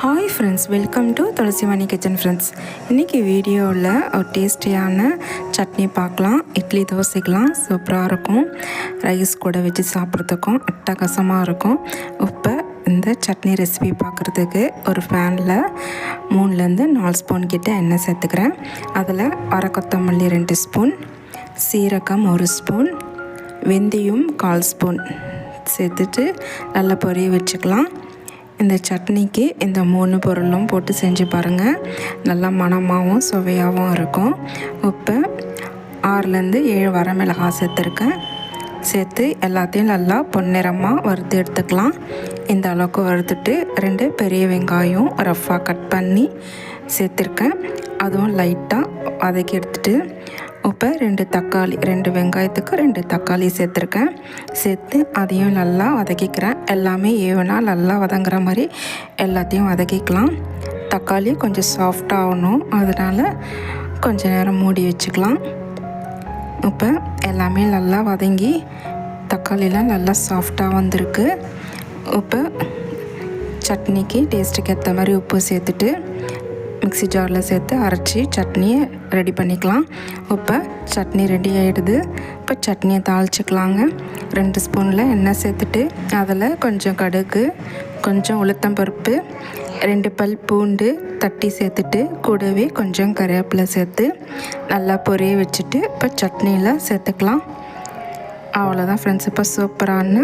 Hi friends welcome to Thulasimani kitchen friends இன்றைக்கி வீடியோவில் ஒரு டேஸ்டியான சட்னி பார்க்கலாம் இட்லி தோசைக்கெலாம் சூப்பராக இருக்கும். ரைஸ் கூட வச்சு சாப்பிட்றதுக்கும் அட்டகாசமாக இருக்கும். இப்போ இந்த சட்னி ரெசிபி பார்க்குறதுக்கு ஒரு ஃபேனில் மூணுலேருந்து நாலு ஸ்பூன் கிட்ட எண்ணெய் சேர்த்துக்கிறேன். அதில் அரை கொத்தமல்லி ரெண்டு ஸ்பூன் சீரகம் ஒரு ஸ்பூன் வெந்தயம் கால் ஸ்பூன் சேர்த்துட்டு நல்லா பொரிய வச்சுக்கலாம். இந்த சட்னிக்கு இந்த மூணு பொருளும் போட்டு செஞ்சு பாருங்கள் நல்லா மணமாகவும் சுவையாகவும் இருக்கும். உப்பு ஆறுலேருந்து ஏழு வர மிளகாய் சேர்த்துருக்கேன். சேர்த்து எல்லாத்தையும் நல்லா பொன்னிறமாக வறுத்து எடுத்துக்கலாம். இந்த அளவுக்கு வறுத்துட்டு ரெண்டு பெரிய வெங்காயம் ரஃப்பாக கட் பண்ணி சேர்த்துருக்கேன். அதுவும் லைட்டாக வதக்கி எடுத்துகிட்டு இப்போ ரெண்டு தக்காளி ரெண்டு வெங்காயத்துக்கு ரெண்டு தக்காளி சேர்த்துருக்கேன். சேர்த்து அதையும் நல்லா வதக்கிக்கிறேன். எல்லாமே ஏவனா நல்லா வதங்குற மாதிரி எல்லாத்தையும் வதக்கிக்கலாம். தக்காளி கொஞ்சம் சாஃப்டாகணும் அதனால் கொஞ்ச நேரம் மூடி வச்சுக்கலாம். இப்போ எல்லாமே நல்லா வதங்கி தக்காளிலாம் நல்லா சாஃப்டாக வந்திருக்கு. இப்போ சட்னிக்கு டேஸ்ட்டுக்கு ஏற்ற மாதிரி உப்பு சேர்த்துட்டு மிக்சி ஜாரில் சேர்த்து அரைச்சி சட்னியை ரெடி பண்ணிக்கலாம். இப்போ சட்னி ரெடி ஆகிடுது இப்போ சட்னியை தாளிச்சிக்கலாங்க. ரெண்டு ஸ்பூனில் எண்ணெய் சேர்த்துட்டு அதில் கொஞ்சம் கடுகு கொஞ்சம் உளுத்தம்பருப்பு ரெண்டு பல் பூண்டு தட்டி சேர்த்துட்டு கூடவே கொஞ்சம் கருவேப்பிலை சேர்த்து நல்லா பொரிய வச்சுட்டு இப்போ சட்னியில் சேர்த்துக்கலாம். அவ்வளோதான் ஃப்ரெண்ட்ஸ் இப்போ சூப்பரான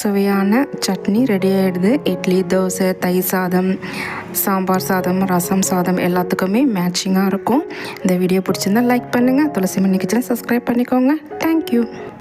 சுவையான சட்னி ரெடி ஆகிடுது இட்லி தோசை தயிர் சாதம் சாம்பார் சாதம் ரசம் சாதம் எல்லாத்துக்குமே மேட்சிங்காக இருக்கும். இந்த வீடியோ பிடிச்சிருந்தா லைக் பண்ணுங்கள் துளசி மணி கிச்சனை சப்ஸ்கிரைப் பண்ணிக்கோங்க. தேங்க்யூ